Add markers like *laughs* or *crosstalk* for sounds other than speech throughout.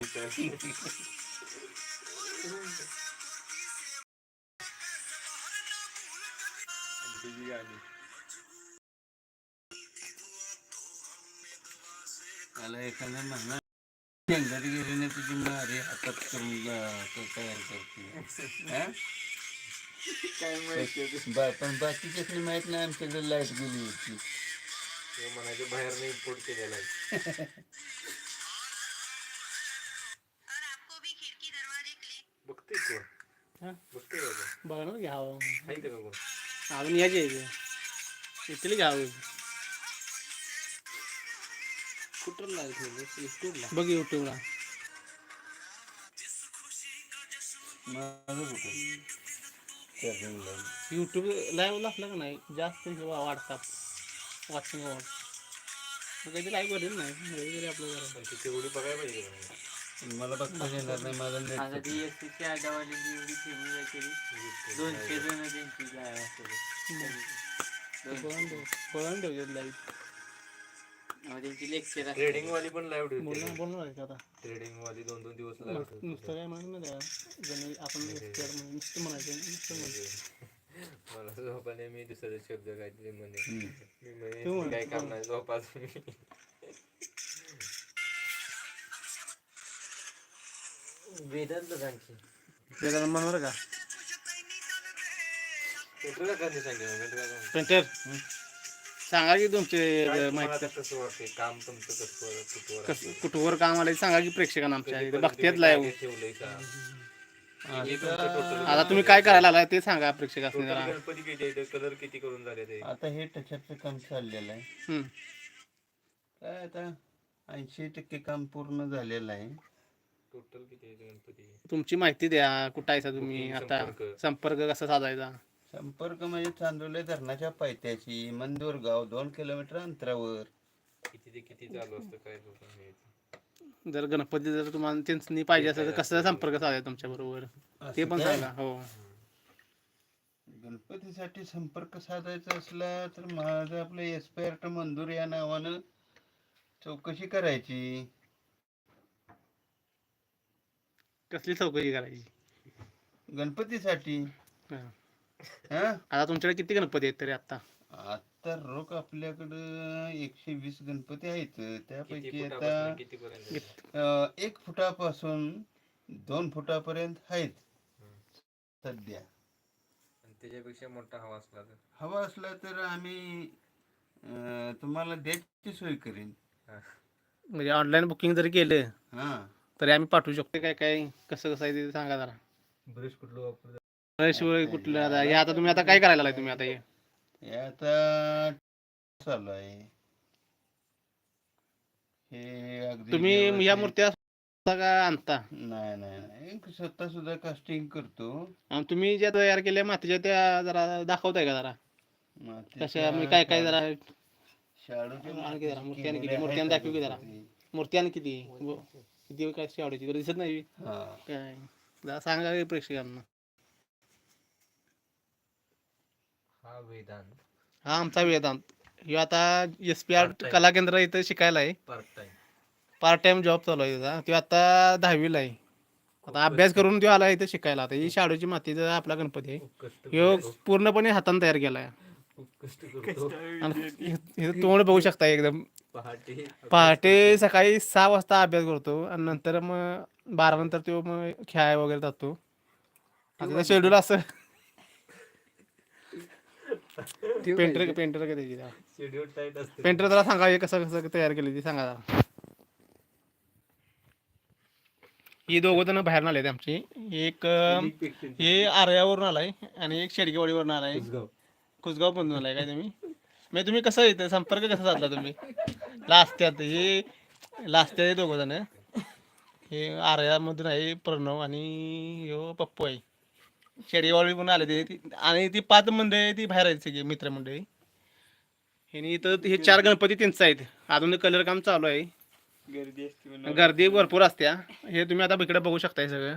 *laughs* तिची गाणी मला एखादा म्हणणार शेंगारी गेल्याने तुझी मारे हातात करून जा- तो तयार करते हा? काय माहिती बा- पण बाकीच्याच माहीत नाही आमच्याकडे लाइट गेली होती म्हणायचं बाहेर नाही इम्पोर्ट केलेला *laughs* इथले घ्यावं कुठं लाइट गेली युट्यूबला बघ युट्यूबला माझं कुठं चार्जिंगला युट्यूब लाईव्ह असलं का नाही जास्त हे वा- वाढतात वॉचिंग वाढ काहीतरी लाईव्ह करेल नाही। काहीतरी आपलं करा पण ती तेवढी बघायला पाहिजे का नाही? मला बघता येणार नाही माझा आता नेट ती एस टी आडावाल्यांची एवढी फेमस आहे तरी दोनशे जण त्यांची बघून ठेव बघून ठेवतात त्यांची लेक्चर असते. ट्रेडिंग वाली पण लाईव्ह बोलणं ठेवते बोलणार आहे का आता? ट्रेडिंग वाली दोन दोन दिवस नुसतं काय म्हणून नाही जण आपण म्हणून नुसतं म्हणायचं नुसतं म्हणायचं. मला झोपाने मी दुसरा शब्द काहीतरी म्हणे. मी काय काम. नाही झोपाच मी? वेदांत लोकांची त्याला म्हणणार का? पेट्रोल पेंटर सांगा की तुमचे काय माहिती. तुम्हाला कसं वाटते काम तुमचं कसं कुठवर काम आलं सांगा की प्रेक्षकांना आमच्या इथे. बघतेच लाईव्ह ठेवलंय का? हे. आता तुम्ही काय करायला आलाय ते सांगा गणपती किती आहे? कलर किती करून झाले ते? आता हे टचअपचं काम चाललेलं आहे. हम्म. काय आता ऐंशी टक्के काम पूर्ण झालेलं आहे. टोटल किती गणपती? तुमची माहिती द्या कुठं आहे तुम्ही? आता संपर्क. संपर्क कसा साधायचा? संपर्क म्हणजे चांदोले धरणाच्या पायथ्याशी मंदूर गाव दोन किलोमीटर अंतरावर. किती ते किती चालू असतं काय जर गणपती जर तुम्हाला त्यांनी पाहिजे असेल तर कसं संपर्क साधायचा तुमच्या बरोबर? ते पण काय? सांगा हो. गणपतीसाठी संपर्क साधायचा असला तर माझं आपलं एसपायर्ट मंजूर या नावानं चौकशी करायची. कसली चौकशी करायची? गणपतीसाठी? हा. हा? आता तुमच्याकडे किती गणपती आहेत तरी आता? आता रोख आपल्याकडं एकशे वीस गणपती आहेत. किती त्यापैकी फुटापासून आता किती पर्यंत अं, एक फुटापासून दोन फुटापर्यंत आहेत सध्या. आणि त्याच्यापेक्षा मोठा हवा असला तर? हवा असला तर आम्ही अं, तुम्हाला द्यायची सोय करीन. म्हणजे ऑनलाईन बुकिंग जरी केलं हा. तरी आम्ही पाठवू शकतो. काय काय कसं कसं आहे ते सांगा जरा. ब्रश कुठलं वापरलं शिवाय कुठलं आता? हे आता तुम्ही आता काय करायला लागलाय तुम्ही आता हे? हे आता चालू आहे. हे अगदी तुम्ही या व्यवस्थित- मूर्त्या स्वतः का आणता? नाही नाही नाही. स्वतः सुद्धा कास्टिंग करतो. आणि तुम्ही ज्या तयार केल्या मातीच्या त्या जरा दाखवताय का जरा? मातीच्या कशा मी काय काय जरा? शाडूच्या आणखी जरा मूर्ती आणखी मूर्ती दाखवू की जरा. मूर्ती आणि किती? किती काय आवडायची तुला दिसत नाही? हा. काय? जरा सांगा की प्रेक्षकांना. हा वेदांत. हा आमचा वेदांत. ह्यो आता एस पी आर कला केंद्र इथं शिकायला आहे. Part time part time job चालू आहे त्याचा तो आता दहावीला आहे. आता अभ्यास करून तो आला इथं शिकायला. आता ही शाडूची मातीचा आपला गणपती आहे. खूप कष्ट ह्यो पूर्णपणे हाताने तयार केलाय. खूप कष्ट करतो आणि हे- हे तोंड बघू शकता एकदम. पहाटे पहाटे सकाळी सहा वाजता अभ्यास करतो आणि नंतर मग बारा नंतर तो मग खेळाय वगैरे जातो. आता शेड्यूल असं. पेंटर पेंटर का त्याची शेड्यूल टाईट असते. पेंटर जरा सांगा हे कसं कसं तयार केली ती सांगा जरा. ही दोघं जण बाहेर आले आमची. एक अं, हे आर्यावरून आलाय आणि एक शेडगेवाडीवरून आलाय. कुसगाव. मधून आलाय काय तुम्ही? म्हणजे तुम्ही कसं येतं संपर्क कसा साधला तुम्ही? लास्त्यात हे लास्त्यात हे दोघं जण. हे आर्यामधून आहे प्रणव आणि ह्यो पप्पू आहे. शेडगेवाडी पण आले ते. आणि ती पाच मंडळी आहे ती बाहेर आहेत सगळी मित्रमंडळी. ह्यानी इथं हे चार गणपती त्यांचं आहेत. अजून कलर काम चालू आहे. गर्दी असते गर्दी भरपूर असत्या हे. तुम्ही आता इकडे बघू शकताय सगळं.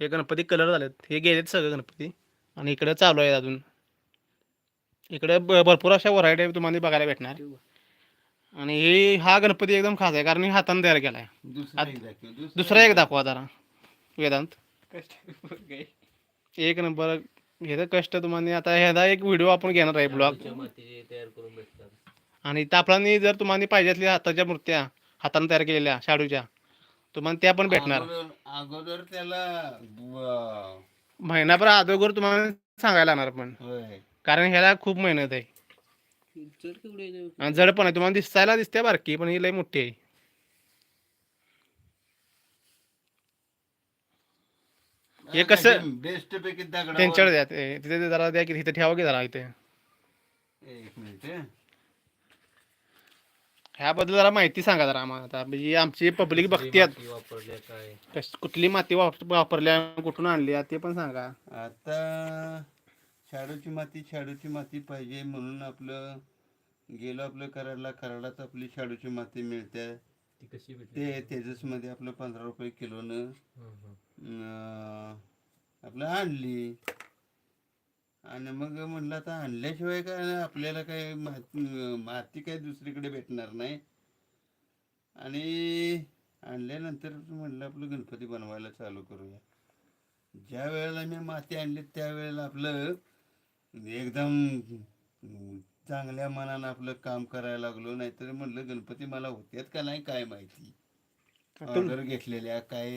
हे गणपती कलर झालेत. हे गेलेत सगळं गणपती. आणि इकडे चालू आहे अजून. इकडे भरपूर अशा व्हरायटी तुम्हाला बघायला भेटणार. आणि हे हा गणपती एकदम खास आहे कारण हे हाताने तयार केलाय. दुसरा एक दाखव दुसरा एक दाखवा. जरा वेदांत. कष्ट काय एक नंबर ह्याचं कष्ट तुम्हाला आता ह्याचा एक व्हिडिओ आपण घेणार आहे ब्लॉग. आणि तापलानी जर तुम्हाला पाहिजे असल्या हाताच्या मूर्त्या हाताने तयार केलेल्या शाडूच्या तुम्हाला त्या पण भेटणार. अगोदर अगोदर त्याला महिनाभर अगोदर तुम्हाला सांगायला लागणार पण. कारण ह्याला खूप मेहनत आहे. केवढे आणि जड पण आहे. तुम्हाला दिसायला दिसते बारकी पण ही लई मोठी आहे. हे कसं- बेस्ट पैकी दगड त्यांच्याकडे द्या ते- तिथे जरा द्या की तिथे ठेवा की जरा इथे. एक मिनिट हं. ह्याबद्दल जरा माहिती सांगा जरा आम्हाला. आता म्हणजे आमची पब्लिक वापरल्या काय? कश- कुठली माती वाप- वापरल्या कुठून आणली ते पण सांगा. आता शाडूची माती शाडूची माती पाहिजे म्हणून आपलं गेलो आपलं कराडला कराडात आपली शाडूची माती मिळते. ती कशी भेटली? ते तेजसमध्ये आपलं पंधरा रुपये किलोनं आपलं आणली. आणि मग म्हणलं आता आणल्याशिवाय काय आपल्याला काय माती माती काय दुसरीकडे भेटणार नाही. आणि आणल्यानंतर म्हणलं आपलं गणपती बनवायला चालू करूया. ज्या वेळेला मी माती आणली त्यावेळेला आपलं एकदम चांगल्या मनानं आपलं काम करायला लागलो नाहीतर म्हणलं गणपती मला होत्यात का नाही काय माहिती? ऑर्डर घेतलेल्या काय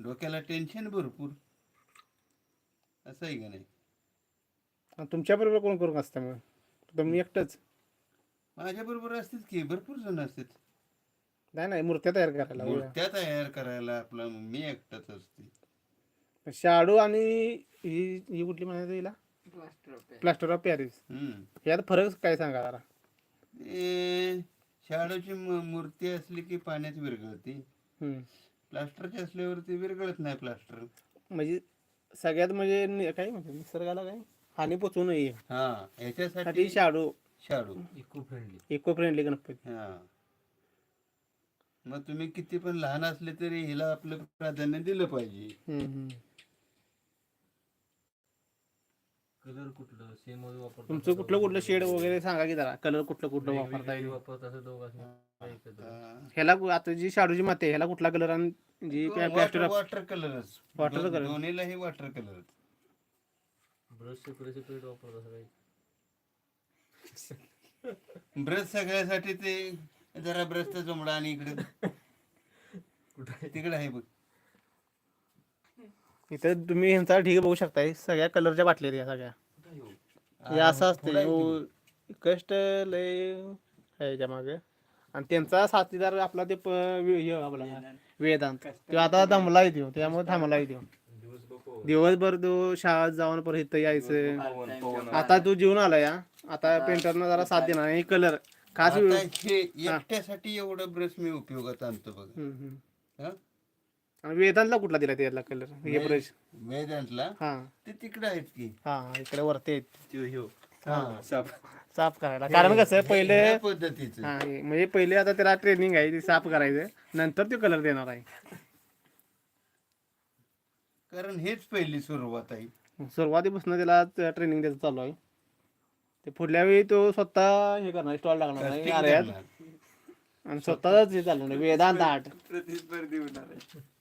डोक्याला टेन्शन भरपूर. असं आहे का नाही? तुमच्या बरोबर कोण करून असतं मग? तुम्ही एकटंच? माझ्या बरोबर असतात की भरपूर जण असतात. नाही नाही मूर्त्या तयार करायला मूर्त्या तयार करायला आपला मी एकटाच असते. शाडू आणि ही ही कुठली म्हणायचं हिला? प्लास्टर ऑफ पॅरिस हम्म. यात फरक काय सांगा जरा? ते शाडूची मू- मूर्ती असली की पाण्यात विरघळते. हम्म. प्लास्टरची असल्यावरती विरघळत नाही प्लास्टर म्हणजे सगळ्यात म्हणजे नि- काय म्हणजे निसर्गाला काय? हानी पोचू नये हा साठी ह्याच्यासाठी शाडू. शाडू. Eco friendly eco friendly Ganpati. हा. मग तुम्ही किती पण लहान असले तरी हिला आपलं प्राधान्य दिलं पाहिजे. हम्म, हम्म. कलर कुठलं? सेम वापरतात तुमचं कुठलं कुठलं शेड वगैरे सांगा की जरा. कलर कुठलं कुठलं वापरता येईल? वापरतात असं हा. ह्याला आता जी शाडूची माती आहे ह्याला कुठला कलर आणि जी प्लास्टर वॉटर वॉटर कलरच Water color. दोन्हीलाही water colour brush separate separate वापरतात असं काही ब्रश सगळ्यासाठी ते जरा ब्रशचा जमडा आणि इकडे. *laughs* तिकडे आहे बघ. इथं तुम्ही ह्यांचा ढीग बघू शकताय सगळ्या कलरच्या बाटल्या आहेत या सगळ्या. हे असं असते हो, कष्ट लय मागे. आणि त्यांचा साथीदार आपला ते प- वे- हे आपला वेदांत. तो आता दमलाय देऊ त्यामुळे थांबलाय देऊ दिवसभर तो शाळेत जाऊन परत इथं यायचं. आता तू जेवून आला या आता पेंटरनं जरा साथ देणार आणि कलर खास आता हे एकट्यासाठी एवढं ब्रश मी उपयोगात आणतो बघा. हम्म. हा? आणि वेदांतला कुठला दिला त्याला कलर हे ब्रश वेदांतला? हा. ते तिकडे आहेत की. हा इकडे वरती आहेत. हा. साफ करायला. कारण कसं पहिले पद्धतीचं. हा हे- म्हणजे पहिले आता त्याला ट्रेनिंग आहे ते साफ करायचं. नंतर ते कलर देणार आहे. कारण हेच पहिली सुरुवात आहे. सुरुवातीपासून त्याला ट्रेनिंग द्यायचं चालू आहे. ते पुढल्या वेळी तो स्वतः हे करणार स्टॉल टाकणार. आणि स्वतःच हे चालणार वेदांत आर्ट. प्रतिस्पर्धी होणार आहे.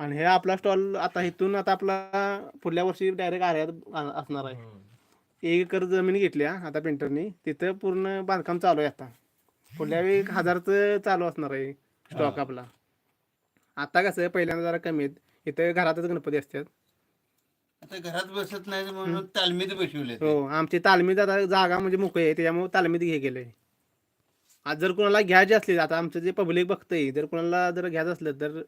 आणि हे आपला स्टॉल आता इथून आता आपला पुढल्या वर्षी डायरेक्ट आर्यात असणार आहे. एक एकर जमीन घेतल्या आता पेंटरनी. तिथं पूर्ण बांधकाम चालू आहे आता. पुढल्या वेळी एक हजारचं चालू असणार आहे स्टॉक आपला. आता कसं आहे, पहिल्यांदा जरा कमी आहेत. इथं घरातच गणपती असतात. आता घरात बसत नाही म्हणून तालमीत बसवले हो आमची तालमीत आता जागा म्हणजे मोकळी आहे त्याच्यामुळे तालमीत घे गेले आज जर कोणाला घ्यायचे असले आता आमचं जे पब्लिक बघतंय जर कोणाला जर घ्यायचं असलं तर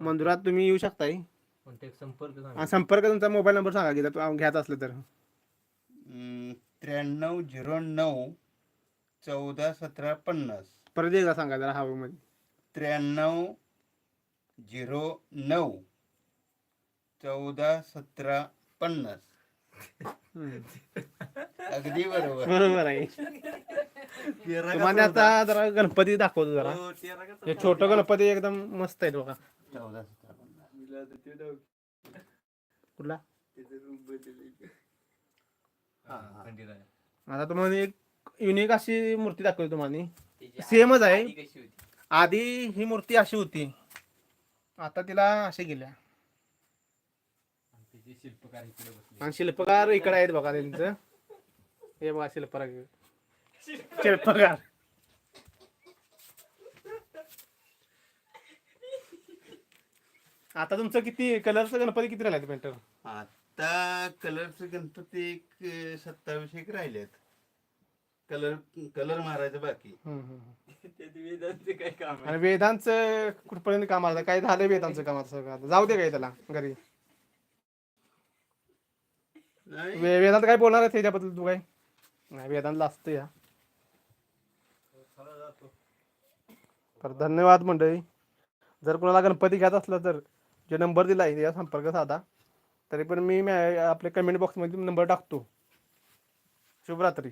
मंदिरात तुम्ही येऊ शकताय. कॉन्टॅक्ट संपर्क सांगा. संपर्क तुमचा मोबाईल नंबर सांगा की जर घ्यायचं असलं तर. त्र्याण्णव झिरो नऊ चौदा सतरा पन्नास. परत एकदा सांगा जरा हवेमध्ये. त्र्याण्णव झिरो नऊ चौदा सतरा पन्नास. हम्म. अगदी बरोबर. बरोबर आहे. तुम्हाला आता जरा गणपती दाखवतो जरा. हो, तेरा का हे छोटं गणपती एकदम मस्त आहे बघा. चौदा सतरा पन्नास चौदा? आता कुठला? तुम्हाला एक युनिक अशी मूर्ती दाखवली तुम्हाला. सेमच आहे. आधी ही मूर्ती अशी होती. आता तिला अशी गेल्या. आणि शिल्पकार इकडे आहेत बघा त्यांचं. हे बघा शिल्पकार. शिल्पकार. आता तुमचं किती कलरचं गणपती किती राहिले पेंटर आता कलरचे गणपती एक सत्तावीस एक राहिलेत. कलर कलर मारायचं बाकी. वेदांचे काय काम आहे आणि वेदांचं कुठपर्यंत काम आलं? काय झालं वेदांचं काम आता सगळं? आता? जाऊ दे काय त्याला घरी. नाही. वेदांत काय बोलणार आहे त्याच्याबद्दल तू काय? नाही वेदांतला असतं या तर धन्यवाद मंडळी. जर कोणाला गणपती घ्यायचा असला तर जे नंबर दिला आहे या संपर्क साधा. तरी पण मी मॅ- आपल्या कमेंट बॉक्समध्ये नंबर टाकतो. शुभरात्री.